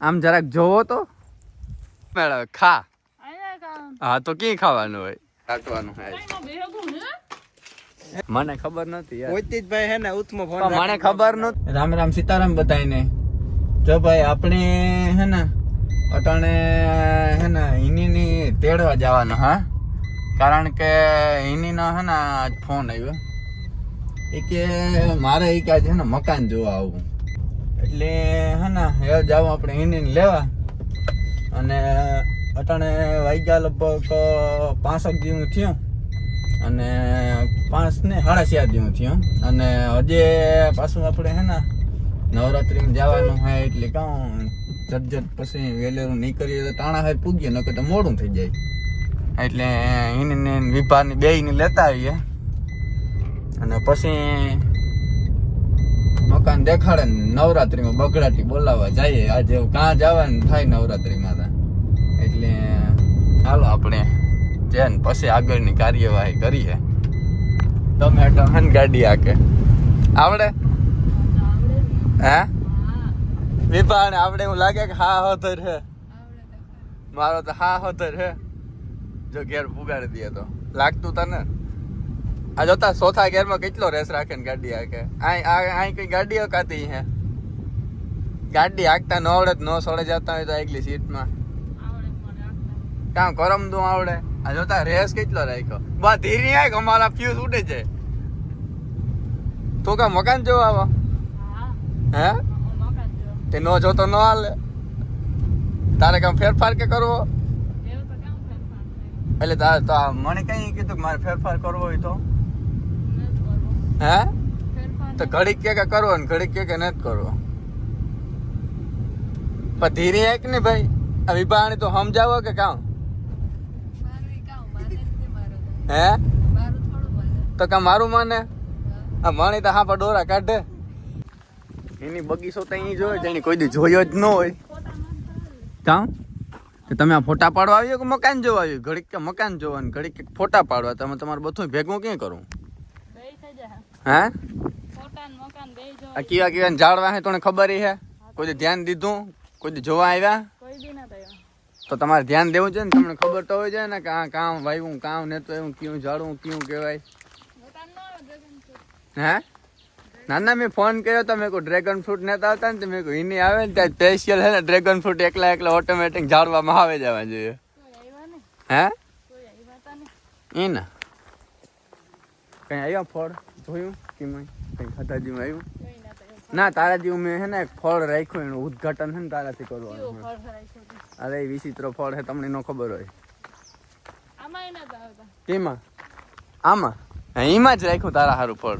આમ જરાક જોવો તો. મેળવે ખા. હા તો ક્યાં ખાવાનું હોય? કાટવાનું મને ખબર નથી યાર. મોતીતભાઈ હે ને ઉત્તમ ફોન મને ખબર નથી રામ રામ સીતારામ બતાઈને જો ભાઈ આપણે હે ને અટાણે હે ને હિનીની તેડવા જવાનો હા? કારણ કે હિનીનો હે ને આજ ફોન આવ્યો. એ કે મારે એ કે છે હે ને મકાન જોવા આવવું એટલે હે ને હવે જાવ આપણે હિનીને લેવા. અને અટાણે વાગ્યા લગભગ પાંસઠ જેવું થયું. અને પાંચ ને સાડા ચાર જેવું થયું. અને હજે પાછું આપણે હે ને નવરાત્રીમાં જવાનું હોય એટલે કાં જટ પછી વેલેરું નીકળીએ તો ટાણા હોય પૂગીએ, નકર તો મોડું થઈ જાય. એટલે એને વિભાગની વિભાની બે લેતા આવીએ. અને પછી મકાન દેખાડે નવરાત્રીમાં બગડાટી બોલાવવા જઈએ. આજે કાં જવાનું થાય નવરાત્રીમાં તા. એટલે ચાલો આપણે છે પછી આગળની કાર્યવાહી કરીએ. તમે ટહન ગાડી આકે. આવડે? હે? વિભાણ આવડે એવું લાગે કે હા હોતર હે મારો તો હા હોતર હે જો ઘેર પુગાડી દે તો. લાગતું તને? આ જોતા ચોથા ગેરમાં કેટલો રેસ રાખે ને ગાડી હાકે? આઈ કઈ ગાડી હકાતી હે? ગાડી હાકતા ન આવડે ન સડે જતા હોય તો એકલી સીટમાં. કામ કરમ તું આવડે. આ જોતા રેસ કેટલો રાખ્યો? બા ધીરી આય અમારા ફ્યુઝ ઉડે છે તું કા મકાન જોવા આવો? હે? તે નો જોતો ન હાલે. તારે કામ ફેરફાર કે કરવો? એટલે તારે તો મને કઈ કીધું કે મારે ફેરફાર કરવો હોય તો? હે? તો ઘડીક કે કે કરો ને ઘડીક કે કે નથી કરો પણ ધીરી એક ને ભાઈ આ વિભાણી તો સમજાવો કે કામ? હે? તો કા મારું માને? આ માણી તો હા ડોરા કાઢે. એની બગીચો તો અહીં જોયો જેની કોઈ દી જોયો જ ન હોય. કામ? તો તમે આ ફોટા પાડવા આવ્યો કે મકાન જોવા આવ્યો? ઘડીક કે મકાન જોવા ને ઘડીક કે ફોટા પાડવા. તમે તમારે બધું ભેગું ક્યાં કરું? હે? કેવા કેવા ઝાડવા હે તને ખબર હે? કોઈ ધ્યાન દીધું? કોઈ જોવા આવ્યા? કોઈ દી ના તો તમારે ધ્યાન દેવું છે ને? તમને ખબર તો હોય છે ને કે આ કામ વાવ્યું કામ ને તો એવું કયું જાળવું કયું કહેવાય. હે ના ના મેં ફોન કર્યો તો મેં કોઈ ડ્રેગન ફ્રૂટ નેતા આવતા ને મેં કોઈ એની આવે ને ત્યાં સ્પેશિયલ છે ને ડ્રેગન ફ્રૂટ એકલા એકલા ઓટોમેટિક ઝાડવામાં આવે જવા જોઈએ. હે? એ ના કઈ આવ્યા ફળ? જોયું કે મેં કઈ ખાતા જેવું આવ્યું? ના થયો. તારા જેવું મેં હે ને એક ફળ રાખ્યું એનું ઉદઘાટન છે ને તારાથી કરવાનું છે અરે વિચિત્ર ફળ છે તમને ન ખબર હોય. કેમાં? આમાં? એમાં જ રાખ્યું તારા સારું ફળ.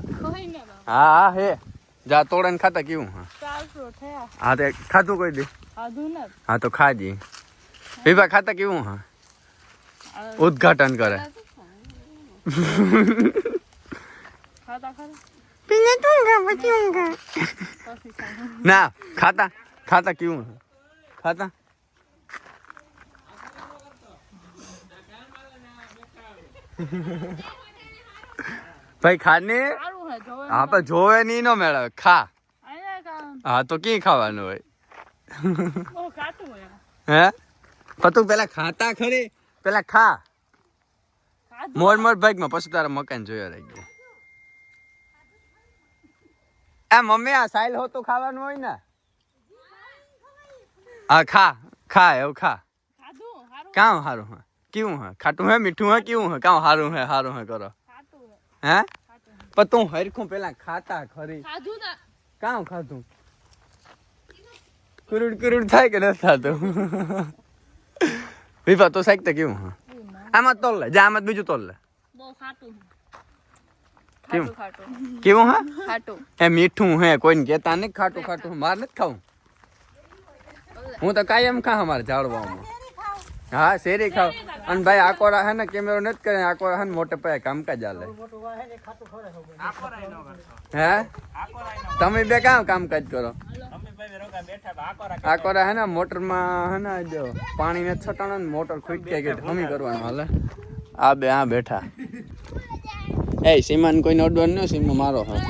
હા હા હે. જા તોડે ખાતા કેવું હા? હા તે ખાધું કોઈ દે? હા તો ખાજી. વિભા ખાતા કેવું હા? ઉદઘાટન કરે. ખાતા ખાતા પછી ના ખાતા ખાતા કેવું? ખાતા? ભાઈ ખાને? હા પણ જોવે નહીં નો મેળવે ખા. હા તો ક્યાં ખાવાનું હોય? હે? પણ તું પેલા ખાતા ખરી પેલા ખા. મોર મોર મોર ભાગમાં પછી તારા મકાન જોયા રહી ગયો આ મમ્મી આ સાઈલ હોતું ખાવાનું હોય ને? હા ખા ખા એવું ખા. ખાધું સારું કામ સારું હે. કેવું હે? ખાટું હે? મીઠું હે? કેવું હે? કામ સારું હે સારું હે કરો. ખાટું હે. હે? ખાટું હે. પણ તું હરખું પેલા ખાતા ખરી. ખાધું તા કામ ખાધું? કુરુડ કુરુડ થાય કે નથી થતું? વિભા તો સાહેબ તો કેવું હે? એવું ના. આમાં તોલ લે. જા આમાં જ બીજું તોલ લે. બહુ ખાટું હે. કેવું? ખાટું ખાટું. કેવું હે? ખાટું. એ મીઠું હે કોઈને કહેતા નહીં ખાટું ખાટું. મારે નથી ખાવું. હું તો કાયમ ખા અમારે ઝાડવામાં. હા શેરી ખાવ અને ભાઈ આકોરા હે ને કેમેરો નથી કરે આકોરા હે ને મોટે પાયે કામકાજ હાલે. હે? તમે બે કામ કામકાજ કરો? આકોરા હે ને મોટરમાં હે ને જો પાણી ને છટાણો ને મોટર ખૂટકે કે હમી કરવાનું હાલે. આ બે આ બેઠા. એ સીમાન કોઈ અડવાનું નહીં સીમો મારો હા.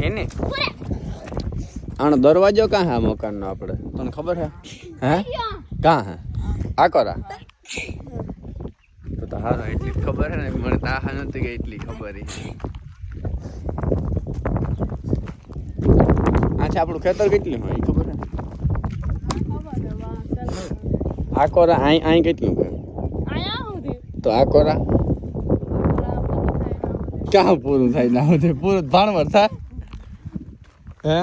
એને? આનો દરવાજો કાં હા આ મકાનનો આપણે? તને ખબર હે? હે? કાં હે? આ કરા? તો તો હારો એટલી ખબર હે ને મને તો આ નથી કે એટલી ખબર હે આછા આપણું ખેતર કેટલું હોય ઈ ખબર હે આ કોરા આઈ અહીં કેટલું કે તો આ કોરા? ક્યાં પૂરું થાય ના હોય પૂરું ભાણવર થાય. હે?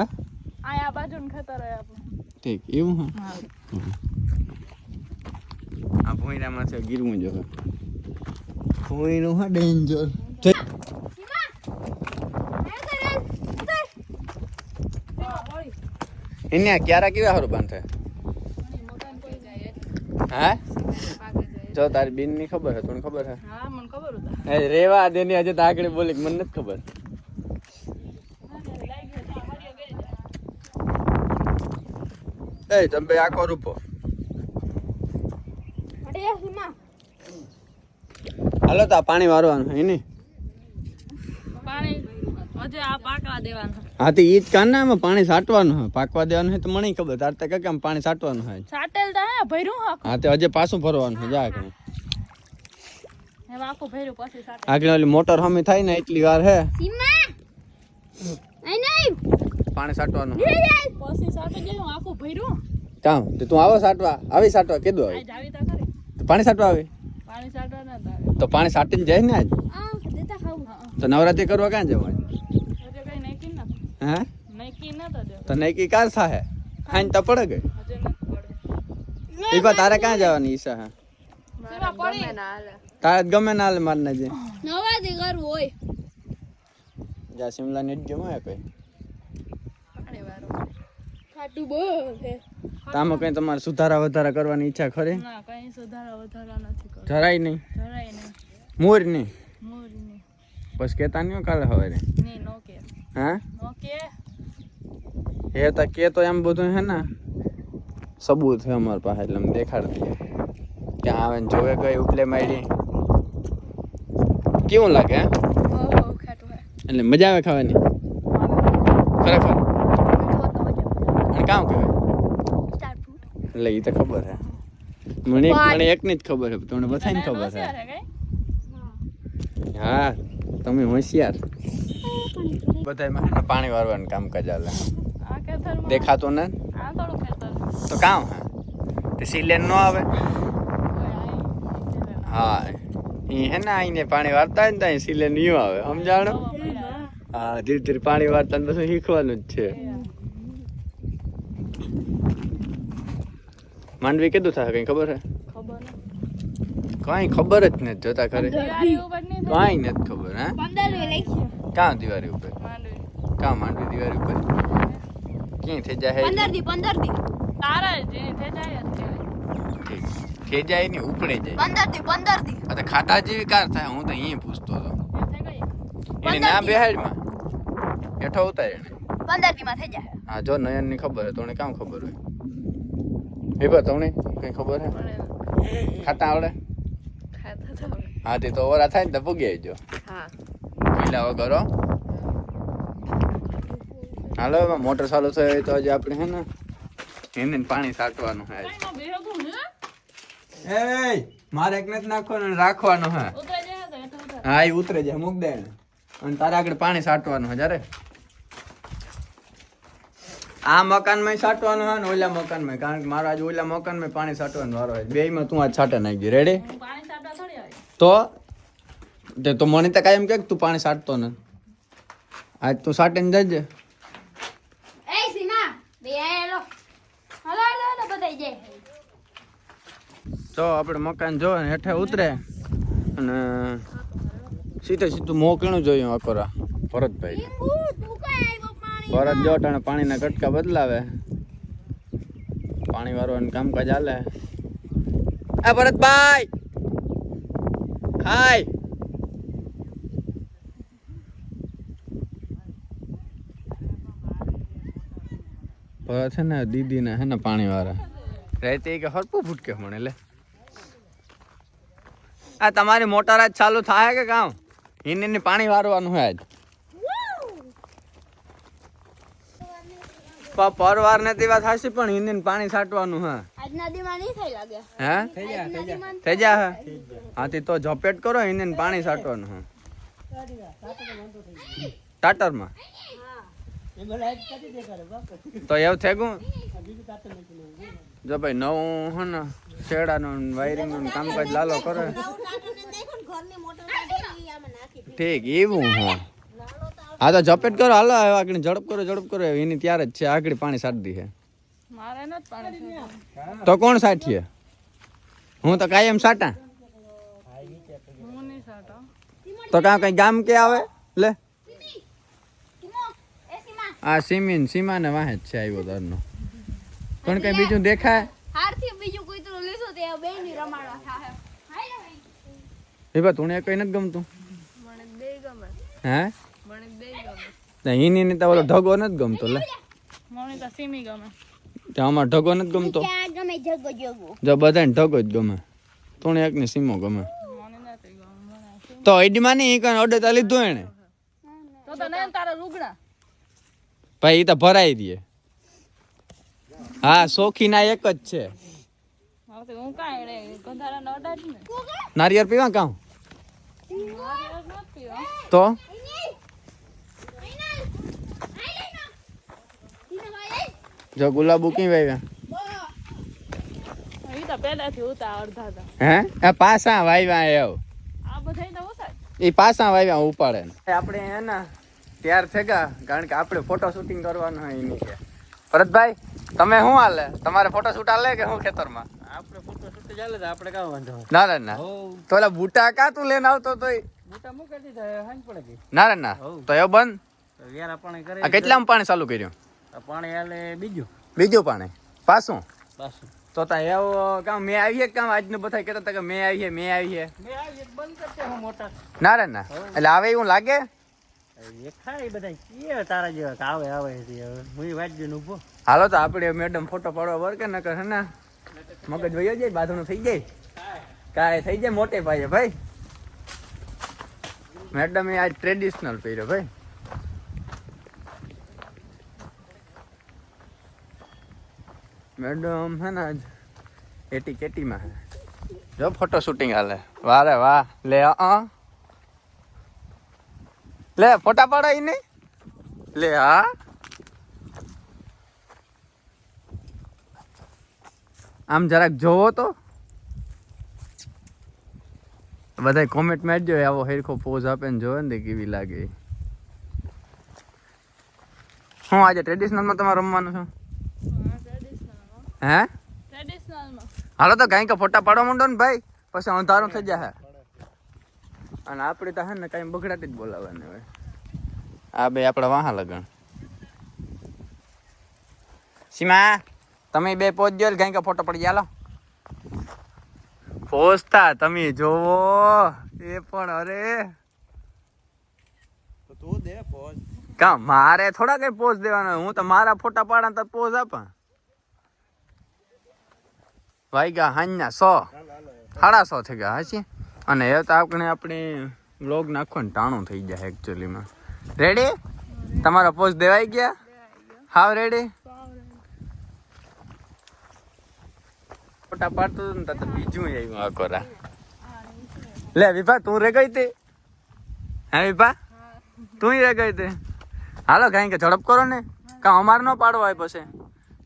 આયા બાજુ ખતર હોય આપણું. ઠીક એવું હા? આ ભોંયરામાં છે ગીરવું જો ભોંયરું હા ડેન્જર. એને ક્યારે કેવા હારું બાંધે? હા? જો તારી બેનની ખબર હે તને ખબર હે? હા મને ખબર હતા એ રેવા દે ની આજે તો આગળ બોલી મને નથી ખબર. એ તમે આખો રૂપો હાલો તો પાણી વારવાનું હે ને પાણી હજે આ પાકવા દેવાનું હા તો ઈ જ કાન ને આમાં પાણી સાટવાનું હોય? પાકવા દેવાનું હોય તો મને ખબર. તાર તો કે પાણી સાટવાનું હોય. સાટેલ તો હે ભર્યું હા હા તો હજે પાછું ભરવાનું છે. જા કે ભર્યું પછી આગળ ઓલી મોટર હમી થાય ને એટલી વાર હે. પાણી સાટવાનું પછી સાટે ગયું આખું ભર્યું. કામ. તો તું આવો સાટવા આવી સાટવા કીધું આવી જાવી તા ખરી. પાણી સાટવા આવી? પાણી સાટવા ના તો પાણી સાટીને જાય ને આજ? તો નવરાત્રી કરવા ક્યાં જવાય? હે? નક્કી ના તો તો નૈકી કાર થાહે ખાઈને તો પડે ગઈ. હજે નથી પડે. એ બા તારે ક્યાં જવાની ઈચ્છા હે? તારે ગમે ના હાલે મારને જે. નવાથી કરવું હોય. જા શિમલા ને જ જમાય કઈ ખાટું છે તો કઈ તમારે સુધારા વધારા કરવાની ઈચ્છા ખરી? ના કઈ સુધારા વધારા નથી કરતા. જરાય નહીં? જરાય નહીં. મોર નહીં? મોર નહીં. બસ કેતા નહીં કાલે હવે નહીં નો કે. હા? એ તો કે તો એમ બધું હે ને? સબૂત છે અમારી પાસે એટલે અમે દેખાડતી કે આવે ને જોવે ગઈ ઉપલે મારી કેવું લાગે એટલે મજા આવે ખાવાની? ખરેખર? અને કામ કહેવાય એટલે એ તો ખબર હે. મને મને એકની જ ખબર છે તમને બધાને ખબર છે હા તમે હોશિયાર. બધા પાણી વારવાનું કામ હાલે. દેખાતું ને? તો કામ હે. તે સિલેન નો આવે? હા. એ હે ને આઈને પાણી વારતા હોય ને ત્યાં અહીં સિલેન યું આવે. સમજાણો? હા ધીરે ધીરે પાણી વારતા ને પછી શીખવાનું જ છે. માંડવી કીધું થાય કઈ ખબર હે? ખબર નહીં કઈ ખબર જ નથી જોતા ખરે. કઈ નથી ખબર. હા કાં દિવાળી ઉપર કાં માંડવી દિવાળી ઉપર ક્યાં થઈ જાય તારા જે થઈ જાય ઠીક થઈ જાય ને ઉપડે જાય આ તો ખાતા જેવી કાર થાય હું તો અહીંયા પૂછતો હતો એ થઈ ગઈ એને ના બેહાડમાં હેઠો ઉતાર એને હા જો નયનની ખબર હે તોને કામ ખબર હોય હેબા તમને કઈ ખબર હે ખાતા આવડે હા તે તો ઓરા થાય ને તો પૂગી આવજો હા. કિલ્લા વગરો હાલો એમાં મોટર ચાલુ થઈ તો હજી આપણે હે ને એને પાણી સાટવાનું હે. એ મારે એક નથી નાખવાનું રાખવાનું હે. ઉતરે જાય તો એટલે ઉતરે. હા એ ઉતરે જાય મૂક દે. અને તારે આગળ પાણી સાટવાનું હે જ્યારે આ મકાનમાં સાટવાનું હે ને ઓલા મકાનમાં કારણ કે મારા આજે ઓલા મકાનમાં પાણી સાટવાનું વારો હોય બે માં તું આજ છાંટે નાખી રેડી હું પાણી સાટવા થોડી આવી તો તે તો મને તો કાંઈ એમ કે તું પાણી સાટતો ને. આજ તું સાટીને જજે. તો આપણે મકાન જો ને હેઠે ઉતરે અને સીધે સીધું મોકણું જોયું અકોરા. ભરતભાઈ. ભરત જો ટાણે પાણીના કટકા બદલાવે. પાણી વાળવાનું કામકાજ હાલે. આ ભરતભાઈ! હાય છે ને દીદી ને હે ને પાણી વાળા રહેતી કે હરપું ફૂટકે મને લે. આ તમારી મોટર આજ ચાલુ થાય કે કામ? એને પાણી વારવાનું હોય આજ. પરવાર પરવાર નથી વાત હાસી પણ હિન્દી પાણી છાંટવાનું હા નહીં થઈ લાગે. હે? થઈ જા હે? હાથી તો ઝપેટ કરો એને પાણી છાંટવાનું હા. ટાટરમાં તો એવું થેગું જો ભાઈ નવું હે ને શેડાનું વાયરિંગનું કામકાજ લાલો કરે. ઠીક એવું હું. હા તો ઝપેટ કરો હાલો આગળ ઝડપ કરો ઝડપ કરો એની ત્યારે જ છે આગળ પાણી છાંટી દી છે તો કોણ સાઠીએ? હું તો કાયમ સાટા. હું તો કાં કઈ ગામ કે આવે? લે. આ સીમીન સીમા ને વાહે છે આવ્યો તારનો. પણ કઈ બીજું દેખાય? હારથી બીજું કોઈ તો લીધું તે બે ની રમાડવા થાહે. એ બા તું કઈ નથી ગમતું? મને બે ગમે. હે? મને બે ગમે. નહીં નહીં તો ઓલો ઢગો નથી ગમતો લે. મને તો સીમી ગમે. તો અમાર ઢગો નથી ગમતો? ગમે જગો જગો જો બધાને ઢગો જ ગમે. તું એક ને સીમો ગમે. તો આઈડીમાં નહીં કઈ તો લીધો એને? તો તો નહીં તારા રૂગણા ભાઈ એ તો ભરાઈ દે. હા સોખી ના એક જ છે. નારિયેળ પીવા કાં? તો? જો ગુલાબો કઈ વાવ્યા હે? પાસા વાવ્યા એવું આ બધા એ પાસા વાવ્યા ઉપાડે આપણે એના તૈયાર થઈ ગયા કારણ કે આપણે ફોટો શૂટિંગ કરવાનું હોય એની છે ભરતભાઈ તમે શું હાલે? તમારે ફોટો શૂટ હાલે કે શું ખેતરમાં? આપણે ફોટો શૂટ ચાલે તો આપણે કાં વાંધો ના ના ના. તો ઓલા બૂટા કા તું લઈને આવતો તોય મોટા મૂકી દીધા હાંજ પડે ના ના તો એ બંધ? કેટલામાં પાણી ચાલુ કર્યું? પાણી હાલે બીજું? બીજું પાણી. પાછું? પાછું. તો તા એવો કામ મેં આવીએ કામ આજનું બધા કહેતા હતા કે મેં આવીએ મેં આવીએ મેં આવી એક બંધ કરતે હું મોટા. ના રે ના. એટલે આવે એવું લાગે? હાલો તો આપણે મેડમ ફોટો પાડવા વર્કે ન હે ને? મગજ વયો જાય બાથરૂમ થઈ જાય? કાય થઈ જાય મોટે ભાઈએ ભાઈ? મેડમ એ આજ ટ્રેડિશનલ પહેર્યો ભાઈ. મેડમ, હે ને આજ એટી કેટીમાં. હે જો ફોટો શૂટિંગ હાલે. વાહ રે વાહ. લે, અ લે, ફોટા પાડાય નહીં. લે, હા. આમ જરાક જોવો તો. બધા કોમેન્ટ મારજો આવો હેરખો પોઝ આપે ને જોવે ને તે કેવી લાગે. હું આજે ટ્રેડિશનલમાં તમારે રમવાનું છે? ટ્રેડિશનલમાં હે? હાલો તો કઈ કે ફોટા પાડવા માંડો ને ભાઈ. પછી અંધારું થઈ જાય અને આપણે તો હે ને કઈ બગડાટી જ બોલાવવાની હોય. આ બે આપણા વાહા લગન. સીમા તમે બે પહોંચજો કાંઈ કે ફોટો પડી ચાલો પહોંચતા તમે જોવો. એ પણ અરે. તું દે પોઝ કા મારે થોડા કઈ પોઝ દેવાનો હું તો મારા ફોટા પાડા તો પોઝ આપા. વાગ્યા હાંજના સો સાડા સો થઈ ગયા હાચી? અને એ તો આપણે આપણે વ્લોગ નાખો ને ટાણું થઈ જાય એકચ્યુઅલીમાં રેડી તમારા પોઝ દેવાઈ ગયા? હાવ રેડી ફોટા પાડતો હતો ને તો બીજું આવ્યું. આ કોરા લે વિભા તું રે ગઈ તે? હે વિભા? તું રે ગઈ તે? હાલો કાંઈ કે ઝડપ કરો ને. કાં અમારે ન પાડવા આવ્યો છે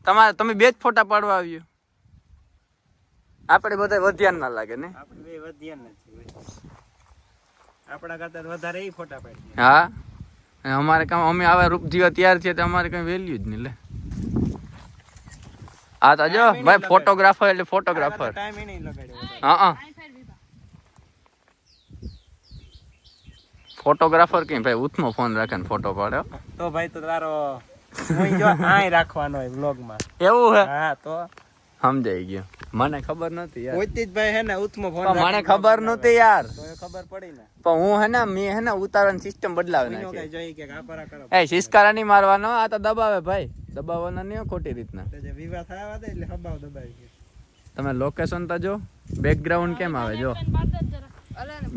તમારે તમે બે જ ફોટા પાડવા આવ્યો. આપણે બધા વધ્યાન ના લાગે ને? આપણે બે વધ્યા નથી આપણા કરતા વધારે એ ફોટા પાડી હા? અમારે કામ અમે આવા રૂપ જીવા તૈયાર છીએ તો અમારે કઈ વેલ્યુ જ નહીં લે. હા તો જો ભાઈ ફોટોગ્રાફર એટલે ફોટોગ્રાફર હા હા. ફોટોગ્રાફર કે ભાઈ ઉથમો ફોન રાખે ને ફોટો પાડ્યો તો ભાઈ તો તારો હું જો આય રાખવાનો હોય વ્લોગમાં એવું હે? હા તો સમજાઈ ગયું. મને ખબર નથી યાર. પોતે ભાઈ હે ને ઉતમો ફોન મને ખબર નતી યાર. તો ખબર પડી ને. પણ હું હે ને મેં હે ને ઉતારવાની સિસ્ટમ બદલાવી નાખી. જોઈ કે કાપરા કરો. એ સિસ્કારા નહીં મારવાનો આ તો દબાવે ભાઈ. દબાવવાના નહીં ખોટી રીતના. જે વિવાહ થયા હતા એટલે હબાવ દબાવી તમે લોકેશન તો જો બેકગ્રાઉન્ડ કેમ આવે? જો.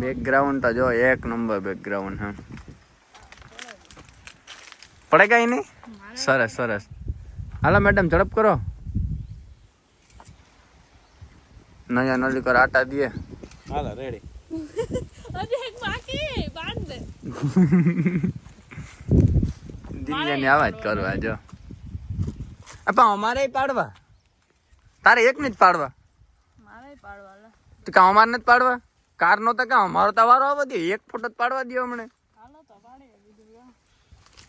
બેકગ્રાઉન્ડ તો જો એક નંબર બેકગ્રાઉન્ડ હા. પડે કઈ નહીં? સરસ સરસ. હાલો મેડમ ઝડપ કરો. નયા નલી કર આટા દે. હાલો રેડી. અરે એક બાકી બાંધ દે. દિવ્યાની આવા જ કરવા જો. આપા અમારે પાડવા. તારે એક ને જ પાડવા. મારે પાડવા લે. તો કાં અમારે નથી પાડવા? કાર નો તો કાં અમારો તો વારો આવવા દે. એક ફોટો જ પાડવા દે હમણે